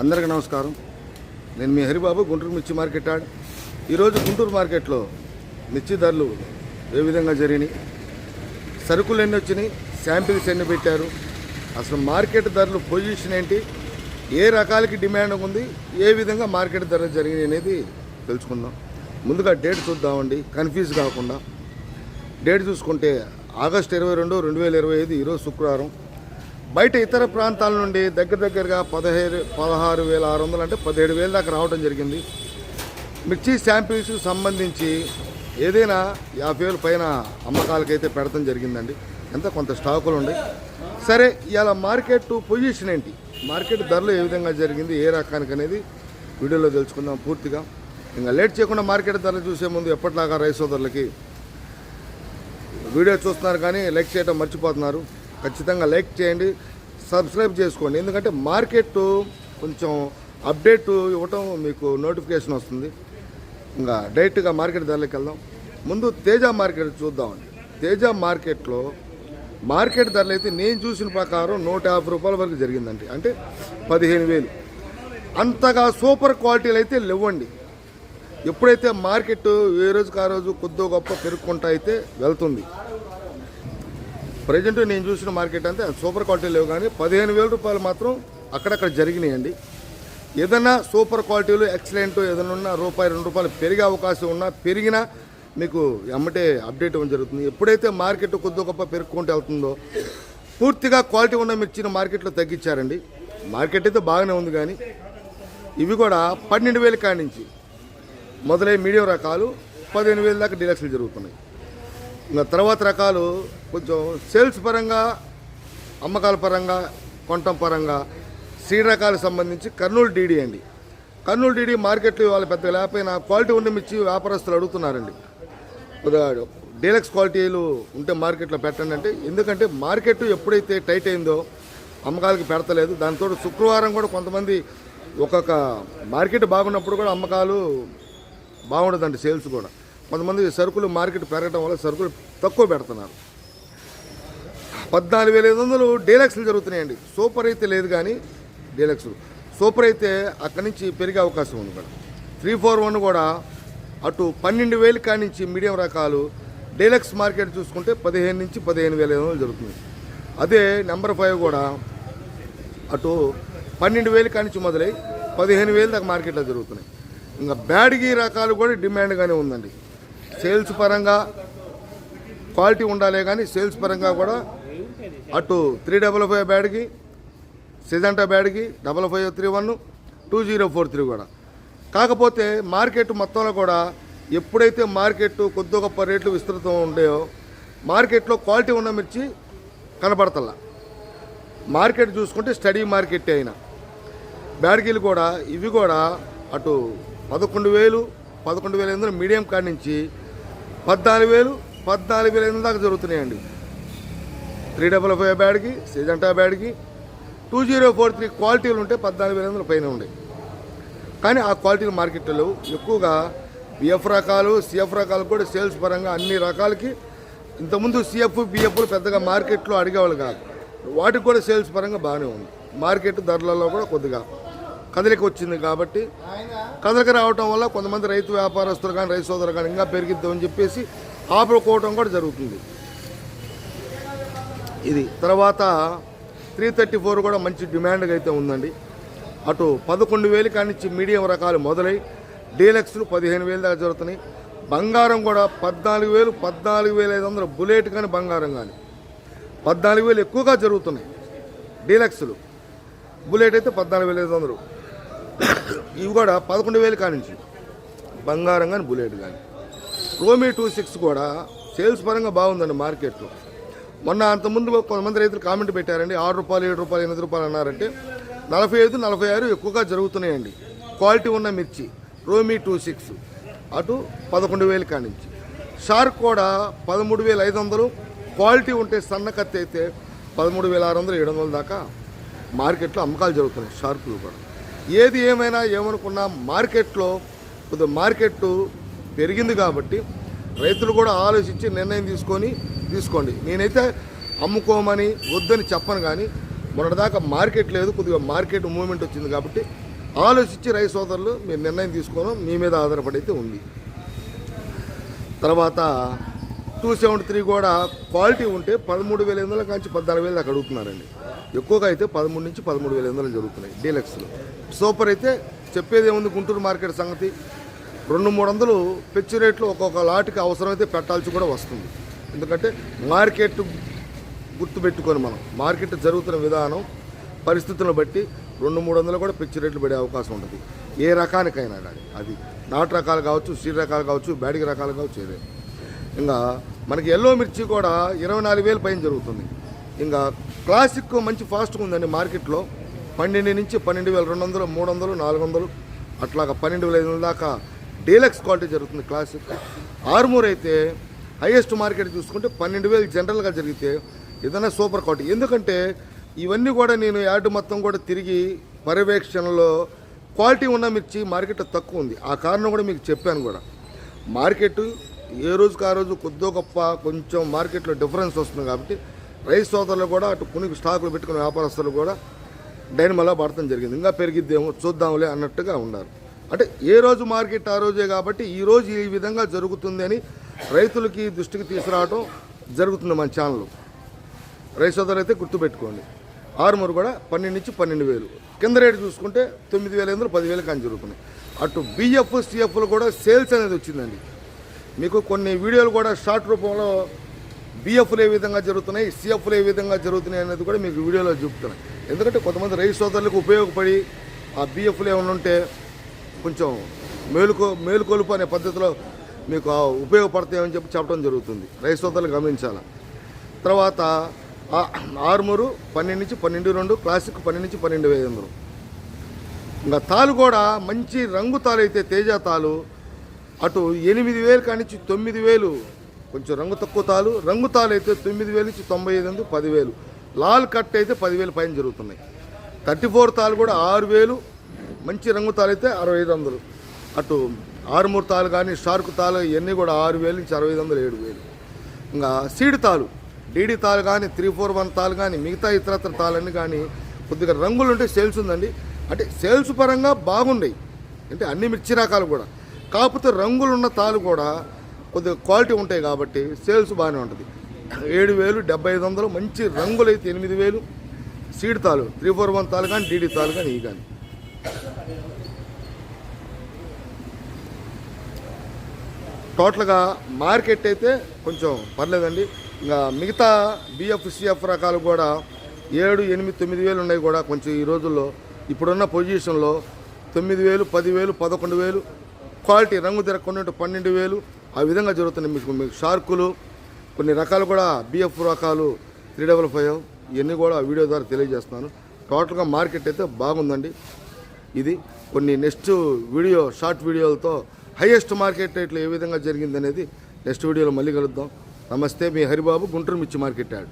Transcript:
అందరికీ నమస్కారం. నేను మీ హరిబాబు గుంటూరు మిర్చి మార్కెట్ ఆడ్ ఈరోజు గుంటూరు మార్కెట్లో మిర్చి ధరలు ఏ విధంగా జరిగినాయి? సరుకులు ఎన్ని వచ్చినాయి? శాంపిల్స్ ఎన్ని పెట్టారు? అసలు మార్కెట్ ధరలు పొజిషన్ ఏంటి? ఏ రకాలకి డిమాండ్ ఉంది? ఏ విధంగా మార్కెట్ ధరలు జరిగినాయి అనేది తెలుసుకుందాం. ముందుగా డేట్ చూద్దామండి. కన్ఫ్యూజ్ కాకుండా. డేట్ చూసుకుంటే ఆగస్ట్ ఇరవై రెండు రెండు వేల ఇరవై ఐదు ఈరోజు శుక్రవారం. బయట ఇతర ప్రాంతాల నుండి దగ్గర దగ్గరగా పదహేడు పదహారు వేల ఆరు వందలు అంటే పదిహేడు వేల దాకా రావడం జరిగింది. మిర్చి శాంపిల్స్ సంబంధించి ఏదైనా యాభై వేల పైన అమ్మకాలకైతే పెడతాం జరిగిందండి. ఎంత కొంత స్టాకులు ఉన్నాయి సరే ఇవాళ మార్కెట్ పొజిషన్ ఏంటి? మార్కెట్ ధరలు ఏ విధంగా జరిగింది ఏ రకానికి అనేది వీడియోలో తెలుసుకుందాం పూర్తిగా. ఇంకా లేట్ చేయకుండా మార్కెట్ ధరలు చూసే ముందు ఎప్పటిలాగా రైస్ సోదరులకి వీడియో చూస్తున్నారు కానీ లైక్ చేయడం మర్చిపోతున్నారు. ఖచ్చితంగా లైక్ చేయండి సబ్స్క్రైబ్ చేసుకోండి. ఎందుకంటే మార్కెట్ కొంచెం అప్డేట్ ఇవ్వటం మీకు నోటిఫికేషన్ వస్తుంది. ఇంకా డైరెక్ట్గా మార్కెట్ ధరలకు వెళ్దాం. ముందు తేజ మార్కెట్ చూద్దామండి. తేజ మార్కెట్లో మార్కెట్ ధరలు అయితే నేను చూసిన ప్రకారం నూట యాభై రూపాయల వరకు జరిగిందండి. అంటే పదిహేను వేలు. అంతగా సూపర్ క్వాలిటీలు అయితే లేవండి. ఎప్పుడైతే మార్కెట్ ఏ రోజుకి ఆ రోజు కొద్దో గొప్ప పెరుగుకుంటా అయితే వెళ్తుంది. ప్రజెంట్ నేను చూసిన మార్కెట్ అంతే సూపర్ క్వాలిటీ లేవు కానీ పదిహేను వేల రూపాయలు మాత్రం అక్కడక్కడ జరిగినాయండి. ఏదైనా సూపర్ క్వాలిటీలు ఎక్సలెంట్ ఏదైనా ఉన్నా రూపాయి రెండు రూపాయలు పెరిగే అవకాశం ఉన్నా పెరిగినా మీకు ఎమ్మటే అప్డేట్ ఇవ్వడం జరుగుతుంది. ఎప్పుడైతే మార్కెట్ కొద్ది గొప్ప పెరుక్కుంటూ వెళ్తుందో పూర్తిగా క్వాలిటీ ఉన్న మిర్చిని మార్కెట్లో తగ్గించారండి. మార్కెట్ అయితే బాగానే ఉంది కానీ ఇవి కూడా పన్నెండు వేల కాడి నుంచి మొదలై మీడియం రకాలు పదిహేను వేల దాకా డీలక్స్లు జరుగుతున్నాయి. ఇంకా తర్వాత రకాలు కొంచెం సేల్స్ పరంగా అమ్మకాల పరంగా కొనటం పరంగా సీడ్ రకాలకు సంబంధించి కర్నూలు డీడీ అండి. కర్నూలు డీడీ మార్కెట్లో ఇవాళ పెద్దగా లేకపోయినా క్వాలిటీ ఉండి మిచ్చి వ్యాపారస్తులు అడుగుతున్నారండి. డీలక్స్ క్వాలిటీలు ఉంటే మార్కెట్లో పెట్టండి అంటే ఎందుకంటే మార్కెట్ ఎప్పుడైతే టైట్ అయిందో అమ్మకాలకి పెడతలేదు దాంతో శుక్రవారం కూడా కొంతమంది ఒక్కొక్క మార్కెట్ బాగున్నప్పుడు కూడా అమ్మకాలు బాగుండదండి సేల్స్ కూడా. కొంతమంది సరుకులు మార్కెట్ పెరగడం వల్ల సరుకులు తక్కువ పెడుతున్నారు. పద్నాలుగు వేల ఐదు వందలు డీలక్స్లు జరుగుతున్నాయండి. సూపర్ అయితే లేదు కానీ డీలక్స్ సూపర్ అయితే అక్కడి నుంచి పెరిగే అవకాశం ఉంది మేడం. త్రీ ఫోర్ వన్ కూడా అటు పన్నెండు వేలు కానించి నుంచి మీడియం రకాలు డీలక్స్ మార్కెట్ చూసుకుంటే పదిహేను నుంచి పదిహేను వేల ఐదు వందలు జరుగుతుంది. అదే నెంబర్ ఫైవ్ కూడా అటు పన్నెండు వేలు కానించి నుంచి మొదలై పదిహేను వేలు దాకా మార్కెట్లో జరుగుతున్నాయి. ఇంకా బ్యాడ్గీ రకాలు కూడా డిమాండ్గానే ఉందండి. సేల్స్ పరంగా క్వాలిటీ ఉండాలే కానీ సేల్స్ పరంగా కూడా అటు three double five Byadgi Syngenta Byadgi double five three one two zero four three కూడా. కాకపోతే మార్కెట్ మొత్తంలో కూడా ఎప్పుడైతే మార్కెట్ కొద్ది గొప్ప రేట్లు విస్తృతం ఉండేయో మార్కెట్లో క్వాలిటీ ఉన్న మిర్చి కనపడతల్లా మార్కెట్ చూసుకుంటే స్టడీ మార్కెట్ అయినా. బ్యాడ్గీలు కూడా ఇవి కూడా అటు పదకొండు వేలు పదకొండు వేల ఎనిమిది మీడియం కాడి నుంచి పద్నాలుగు వేలు పద్నాలుగు వేల ఎనిమిది దాకా జరుగుతున్నాయండి. Three double five Byadgi Syngenta Byadgi two zero four three క్వాలిటీలు ఉంటే పద్నాలుగు వేల ఎనిమిది పైన ఉండే. కానీ ఆ క్వాలిటీలు మార్కెట్లో లేవు. ఎక్కువగా బిఎఫ్ రకాలు సిఎఫ్ రకాలు కూడా సేల్స్ పరంగా అన్ని రకాలకి ఇంతకుముందు సిఎఫ్ బిఎఫ్లు పెద్దగా మార్కెట్లో అడిగేవాళ్ళు కాదు. వాటికి కూడా సేల్స్ పరంగా బాగానే ఉంది. మార్కెట్ ధరలలో కూడా కొద్దిగా కదలిక వచ్చింది కాబట్టి కదలిక రావటం వల్ల కొంతమంది రైతు వ్యాపారస్తులు కానీ రైతు సోదరులు కానీ ఇంకా పెరిగిద్దామని చెప్పేసి ఆపుకోవటం కూడా జరుగుతుంది. ఇది తర్వాత త్రీ థర్టీ ఫోర్ కూడా మంచి డిమాండ్గా అయితే ఉందండి. అటు పదకొండు వేలు కానించి మీడియం రకాలు మొదలై డీలక్స్లు పదిహేను వేలు దాకా జరుగుతున్నాయి. బంగారం కూడా పద్నాలుగు వేలు పద్నాలుగు వేల ఐదు వందలు బుల్లెట్ కానీ బంగారం కానీ పద్నాలుగు వేలు ఎక్కువగా జరుగుతున్నాయి డీలక్స్లు. బుల్లెట్ అయితే పద్నాలుగు వేల ఐదు వందలు. ఇవి కూడా పదకొండు వేలు కానించి. బంగారం కానీ బుల్లెట్ కానీ రోమీ టూ సిక్స్ కూడా సేల్స్ పరంగా బాగుందండి మార్కెట్లో మొన్న అంతకుముందు కొంతమంది రైతులు కామెంట్ పెట్టారండి ఆరు రూపాయలు ఏడు రూపాయలు ఎనిమిది రూపాయలు అన్నారంటే నలభై ఐదు నలభై ఆరు ఎక్కువగా జరుగుతున్నాయండి. క్వాలిటీ ఉన్న మిర్చి రోమీ టూ సిక్స్. అటు పదకొండు వేలు కానించి. షార్క్ కూడా పదమూడు వేల ఐదు వందలు. క్వాలిటీ ఉంటే సన్న కత్తి అయితే పదమూడు వేల ఆరు వందలు ఏడు వందల దాకా మార్కెట్లో అమ్మకాలు జరుగుతున్నాయి షార్కులు కూడా. ఏది ఏమైనా ఏమనుకున్నా మార్కెట్లో కొద్దిగా మార్కెట్ పెరిగింది కాబట్టి రైతులు కూడా ఆలోచించి నిర్ణయం తీసుకొని తీసుకోండి. నేనైతే అమ్ముకోమని వద్దని చెప్పను కానీ మొన్నటిదాకా మార్కెట్ లేదు కొద్దిగా మార్కెట్ మూవ్మెంట్ వచ్చింది కాబట్టి ఆలోచించి రైతు సోదరులు మీరు నిర్ణయం తీసుకోవడం మీ మీద ఆధారపడి అయితే ఉంది. తర్వాత టూ సెవెంటీ త్రీ కూడా క్వాలిటీ ఉంటే పదమూడు వేల ఎనిమిది వందల కాంచి పద్నాలుగు వేలు దాకా అడుగుతున్నారండి. ఎక్కువగా అయితే పదమూడు నుంచి పదమూడు వేల ఎనిమిది వందలు జరుగుతున్నాయి డీలక్స్లో. సూపర్ అయితే చెప్పేది ఏముంది గుంటూరు మార్కెట్ సంగతి. రెండు మూడు వందలు పెచ్చి రేట్లు ఒక్కొక్క లాట్కి అవసరమైతే పెట్టాల్సి కూడా వస్తుంది. ఎందుకంటే మార్కెట్ గుర్తుపెట్టుకొని మనం మార్కెట్ జరుగుతున్న విధానం పరిస్థితులను బట్టి రెండు మూడు వందలు కూడా పిచ్చి రేట్లు పడే అవకాశం ఉంటుంది. ఏ రకానికైనా కానీ అది నాటు రకాలు కావచ్చు సీడ్ రకాలు కావచ్చు బ్యాడిగ రకాలు కావచ్చు ఏదే. ఇంకా మనకి ఎల్లో మిర్చి కూడా ఇరవై నాలుగు వేలు పైన జరుగుతుంది. ఇంకా క్లాసిక్ మంచి ఫాస్ట్గా ఉందండి మార్కెట్లో. పన్నెండు నుంచి పన్నెండు వేల రెండు వందలు మూడు వందలు నాలుగు వందలు అట్లాగా పన్నెండు వేల ఐదు వందల దాకా డీలక్స్ క్వాలిటీ జరుగుతుంది క్లాసిక్. ఆర్మూర్ అయితే హైయెస్ట్ మార్కెట్ చూసుకుంటే పన్నెండు వేలు జనరల్గా జరిగితే ఏదైనా సూపర్ క్వాలిటీ. ఎందుకంటే ఇవన్నీ కూడా నేను యాడ్ మొత్తం కూడా తిరిగి పర్యవేక్షణలో క్వాలిటీ ఉన్న మిర్చి మార్కెట్ తక్కువ ఉంది. ఆ కారణం కూడా మీకు చెప్పాను కూడా. మార్కెట్ ఏ రోజుకి ఆ రోజు కొద్దో గొప్ప కొంచెం మార్కెట్లో డిఫరెన్స్ వస్తుంది కాబట్టి రైస్ సోదరులు కూడా అటు పునికి స్టాకులు పెట్టుకున్న వ్యాపారస్తులు కూడా డైనమలా పడటం జరిగింది. ఇంకా పెరిగిద్దేమో చూద్దాంలే అన్నట్టుగా ఉన్నారు. అంటే ఏ రోజు మార్కెట్ ఆ రోజే కాబట్టి ఈ రోజు ఈ విధంగా జరుగుతుంది అని రైతులకి దృష్టికి తీసుకురావడం జరుగుతుంది మన ఛానల్. రైతు సోదరు అయితే గుర్తుపెట్టుకోండి. ఆరుమూరు కూడా పన్నెండు నుంచి పన్నెండు వేలు. కింద రేటు చూసుకుంటే తొమ్మిది వేల ఎనిమిది పదివేలు కానీ జరుగుతున్నాయి అటు బిఎఫ్ సిఎఫ్లు కూడా సేల్స్ అనేది వచ్చిందండి. మీకు కొన్ని వీడియోలు కూడా షార్ట్ రూపంలో బిఎఫ్లు ఏ విధంగా జరుగుతున్నాయి సిఎఫ్లు ఏ విధంగా జరుగుతున్నాయి అనేది కూడా మీకు వీడియోలో చూపుతున్నాయి ఎందుకంటే కొంతమంది రైతు సోదరులకు ఉపయోగపడి ఆ బిఎఫ్లు ఏమైనా ఉంటే కొంచెం మేలుకో మేలుకొలుపు అనే పద్ధతిలో మీకు ఉపయోగపడతాయని చెప్పి చెప్పడం జరుగుతుంది. రైతు సోదరులు గమనించాలి? తర్వాత ఆ- ఆరుమూరు పన్నెండు నుంచి పన్నెండు రెండు క్లాసిక్ పన్నెండు నుంచి పన్నెండు వేల వందలు ఇంకా తాలు కూడా మంచి రంగు తాలు అయితే తేజ తాలు అటు ఎనిమిది వేలు కానించి తొమ్మిది వేలు కొంచెం రంగు తక్కువ తాలు. రంగు తాలు అయితే తొమ్మిది వేలు నుంచి తొంభై ఐదు వందలు పదివేలు. లాల్ కట్ అయితే పదివేలు పైన జరుగుతున్నాయి. థర్టీ ఫోర్ తాలు కూడా ఆరు వేలు. మంచి రంగు తాలు అయితే అరవై ఐదు వందలు. అటు ఆరుమూరు తాలు కానీ షార్క్ తాలు ఇవన్నీ కూడా ఆరు వేలు నుంచి అరవై ఐదు వందలు ఏడు వేలు. ఇంకా సీడ్ తాలు డీడీ తాలు కానీ త్రీ ఫోర్ వన్ తాలు కానీ మిగతా ఇతరత్ర తాలన్నీ కానీ కొద్దిగా రంగులు ఉంటే సేల్స్ ఉందండి. అంటే సేల్స్ పరంగా బాగున్నాయి. అంటే అన్ని మిర్చి రకాలు కూడా. కాకపోతే రంగులు ఉన్న తాలు కూడా కొద్దిగా క్వాలిటీ ఉంటాయి కాబట్టి సేల్స్ బాగానే ఉంటుంది. ఏడు వేలు డెబ్బై ఐదు వందలు మంచి రంగులు అయితే ఎనిమిది వేలు సీడ్ తాలు త్రీ ఫోర్ వన్ తాలు కానీ డీడీ తాలు కానీ ఇవి కానీ. టోటల్గా మార్కెట్ అయితే కొంచెం పర్లేదండి. ఇంకా మిగతా బిఎఫ్ సిఎఫ్ రకాలు కూడా ఏడు ఎనిమిది తొమ్మిది వేలు ఉన్నాయి కూడా కొంచెం ఈ రోజుల్లో. ఇప్పుడున్న పొజిషన్లో తొమ్మిది వేలు పదివేలు పదకొండు వేలు క్వాలిటీ రంగు తిరగకుండా పన్నెండు వేలు ఆ విధంగా జరుగుతున్నాయి. మీకు మీకు షార్కులు కొన్ని రకాలు కూడా బిఎఫ్ రకాలు త్రీ డబల్ ఫైవ్ ఇవన్నీ కూడా వీడియో ద్వారా తెలియజేస్తున్నాను. టోటల్గా మార్కెట్ అయితే బాగుందండి. ఇది కొన్ని నెక్స్ట్ వీడియో షార్ట్ వీడియోలతో హైయెస్ట్ మార్కెట్ రేట్లు ఏ విధంగా జరిగింది అనేది నెక్స్ట్ వీడియోలో మళ్ళీ కలుద్దాం. నమస్తే మీ హరిబాబు గుంటూరు మిర్చి మార్కెట్ యాడ్.